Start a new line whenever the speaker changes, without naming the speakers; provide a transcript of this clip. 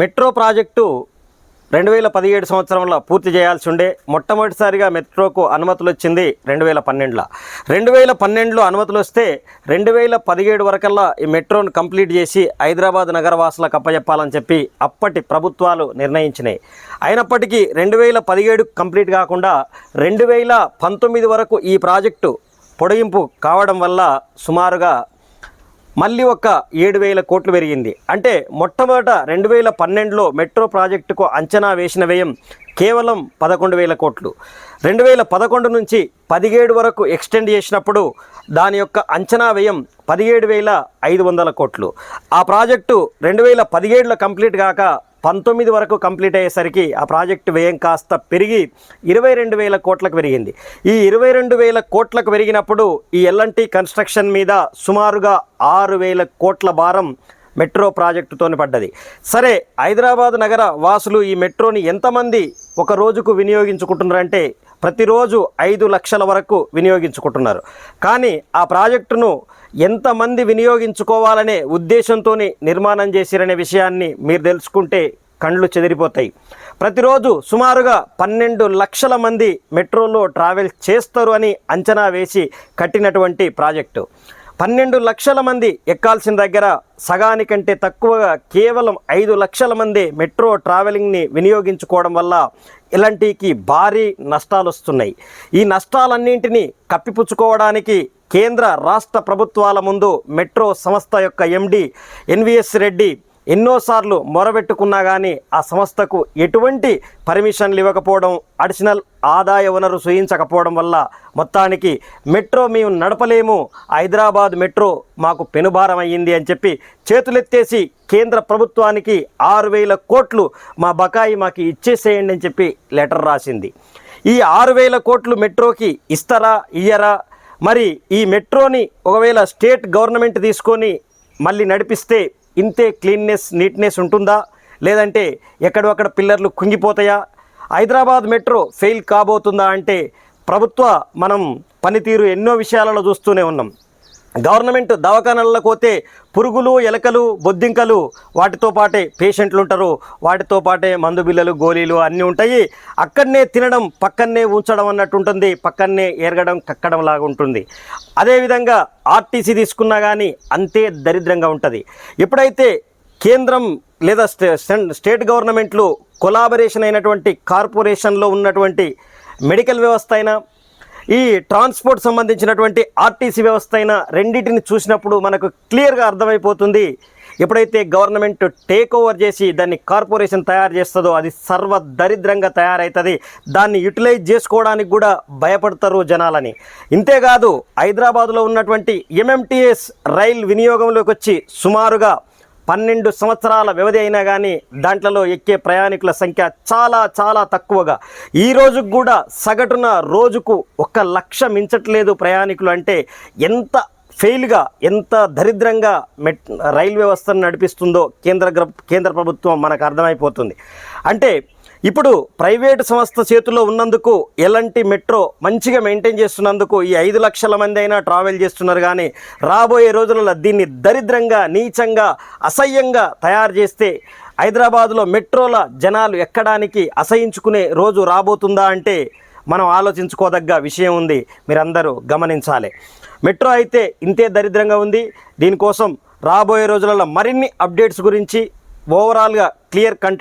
Metro project రెండు వేల పదిహేడు సంవత్సరంలో పూర్తి చేయాల్సి ఉండే. మొట్టమొదటిసారిగా మెట్రోకు అనుమతులు వచ్చింది రెండు వేల పన్నెండులో. రెండు వేల పన్నెండులో అనుమతులు వస్తే రెండు వేల పదిహేడు వరకల్లా ఈ మెట్రోను కంప్లీట్ చేసి హైదరాబాద్ నగరవాసులకు అప్పచెప్పాలని చెప్పి అప్పటి ప్రభుత్వాలు నిర్ణయించినాయి. అయినప్పటికీ రెండు వేల పదిహేడు కంప్లీట్ కాకుండా రెండు వేల పంతొమ్మిది వరకు ఈ ప్రాజెక్టు పొడిగింపు కావడం వల్ల సుమారుగా మళ్ళీ ఒక ఏడు వేల కోట్లు పెరిగింది. అంటే మొట్టమొదట రెండు వేల పన్నెండులో మెట్రో ప్రాజెక్టుకు అంచనా వేసిన వ్యయం కేవలం పదకొండు వేల కోట్లు. రెండు వేల పదకొండు నుంచి పదిహేడు వరకు ఎక్స్టెండ్ చేసినప్పుడు దాని యొక్క అంచనా వ్యయం పదిహేడు వేల ఐదు వందల కోట్లు. ఆ ప్రాజెక్టు రెండు వేల పదిహేడులో కంప్లీట్ కాక పంతొమ్మిది వరకు కంప్లీట్ అయ్యేసరికి ఆ ప్రాజెక్టు వ్యయం కాస్త పెరిగి ఇరవై రెండు వేల కోట్లకు పెరిగింది. ఈ ఇరవై రెండు వేల కోట్లకు పెరిగినప్పుడు ఈ ఎల్ఎన్టీ కన్స్ట్రక్షన్ మీద సుమారుగా ఆరు వేల కోట్ల భారం మెట్రో ప్రాజెక్టుతోని పడ్డది. సరే హైదరాబాద్ నగర వాసులు ఈ మెట్రోని ఎంతమంది ఒక రోజుకు వినియోగించుకుంటున్నారంటే ప్రతిరోజు ఐదు లక్షల వరకు వినియోగించుకుంటున్నారు. కానీ ఆ ప్రాజెక్టును ఎంతమంది వినియోగించుకోవాలనే ఉద్దేశంతో నిర్మాణం చేసిరనే విషయాన్ని మీరు తెలుసుకుంటే కండ్లు చెదిరిపోతాయి. ప్రతిరోజు సుమారుగా పన్నెండు లక్షల మంది మెట్రోలో ట్రావెల్ చేస్తారు అని అంచనా వేసి కట్టినటువంటి ప్రాజెక్టు. పన్నెండు లక్షల మంది ఎక్కాల్సిన దగ్గర సగానికంటే తక్కువగా కేవలం ఐదు లక్షల మంది మెట్రో ట్రావెలింగ్ని వినియోగించుకోవడం వల్ల ఇలాంటికి భారీ నష్టాలు వస్తున్నాయి ఈ నష్టాలన్నింటినీ కప్పిపుచ్చుకోవడానికి కేంద్ర రాష్ట్ర ప్రభుత్వాల ముందు మెట్రో సంస్థ యొక్క ఎండి ఎన్విఎస్ రెడ్డి ఎన్నోసార్లు మొరబెట్టుకున్నా కానీ ఆ సంస్థకు ఎటువంటి పర్మిషన్లు ఇవ్వకపోవడం అడిషనల్ ఆదాయ వనరు సూచించకపోవడం వల్ల మొత్తానికి మెట్రో మేము నడపలేము హైదరాబాద్ మెట్రో మాకు పెనుభారం అయ్యింది అని చెప్పి చేతులెత్తేసి కేంద్ర ప్రభుత్వానికి ఆరు వేల కోట్లు మా బకాయి మాకు ఇచ్చేసేయండి అని చెప్పి లెటర్ రాసింది. ఈ ఆరు వేల కోట్లు మెట్రోకి ఇస్తారా ఇయ్యరా? మరి ఈ మెట్రోని ఒకవేళ స్టేట్ గవర్నమెంట్ తీసుకొని మళ్ళీ నడిపిస్తే ఇంతే క్లీన్నెస్ నీట్నెస్ ఉంటుందా? లేదంటే ఎక్కడొక్కడ పిల్లర్లు కుంగిపోతాయా? హైదరాబాద్ మెట్రో ఫెయిల్ కాబోతుందా అంటే ప్రభుత్వ మనం పనితీరు ఎన్నో విషయాలలో చూస్తూనే ఉన్నాం. గవర్నమెంట్ దవాఖానాలకు పోతే పురుగులు ఎలకలు బొద్దింకలు వాటితో పాటే పేషెంట్లు ఉంటారు. వాటితో పాటే మందు బిల్లలు గోళీలు అన్నీ ఉంటాయి. అక్కడనే తినడం పక్కనే ఉంచడం అన్నట్టు ఉంటుంది. పక్కనే ఎరగడం కక్కడం లాగా ఉంటుంది. అదేవిధంగా ఆర్టీసీ తీసుకున్నా కానీ అంతే దరిద్రంగా ఉంటుంది. ఎప్పుడైతే కేంద్రం లేదా స్టే స్టేట్ గవర్నమెంట్లు కొలాబరేషన్ అయినటువంటి కార్పొరేషన్లో ఉన్నటువంటి మెడికల్ వ్యవస్థ అయినా ఈ ట్రాన్స్పోర్ట్ సంబంధించినటువంటి ఆర్టీసీ వ్యవస్థ అయినా రెండింటిని చూసినప్పుడు మనకు క్లియర్గా అర్థమైపోతుంది. ఎప్పుడైతే గవర్నమెంట్ టేక్ ఓవర్ చేసి దాన్ని కార్పొరేషన్ తయారు చేస్తుందో అది సర్వ దరిద్రంగా తయారవుతుంది దాన్ని యూటిలైజ్ చేసుకోవడానికి కూడా భయపడతారు జనాలని. ఇంతేకాదు హైదరాబాద్లో ఉన్నటువంటి ఎంఎంటీఎస్ రైల్ వినియోగంలోకి వచ్చి సుమారుగా పన్నెండు సంవత్సరాల వ్యవధి అయినా కానీ దాంట్లలో ఎక్కే ప్రయాణికుల సంఖ్య చాలా చాలా తక్కువగా. ఈ రోజుకు కూడా సగటున రోజుకు ఒక లక్ష మించట్లేదు ప్రయాణికులు అంటే ఎంత ఫెయిల్గా ఎంత దరిద్రంగా మెట్ రైలు వ్యవస్థను నడిపిస్తుందో కేంద్ర కేంద్ర ప్రభుత్వం మనకు అర్థమైపోతుంది. అంటే ఇప్పుడు ప్రైవేటు సంస్థ చేతిలో ఉన్నందుకు ఎలాంటి మెట్రో మంచిగా మెయింటైన్ చేస్తున్నందుకు ఈ ఐదు లక్షల మంది అయినా ట్రావెల్ చేస్తున్నారు. కానీ రాబోయే రోజులలో దీన్ని దరిద్రంగా నీచంగా అసహ్యంగా తయారు చేస్తే హైదరాబాదులో మెట్రోల జనాలు ఎక్కడానికి అసహించుకునే రోజు రాబోతుందా అంటే మనం ఆలోచించుకోదగ్గ విషయం ఉంది. మీరందరూ గమనించాలి. మెట్రో అయితే ఇంతే దరిద్రంగా ఉంది. దీనికోసం రాబోయే రోజులలో మరిన్ని అప్డేట్స్ గురించి ఓవరాల్గా క్లియర్ కంటెంట్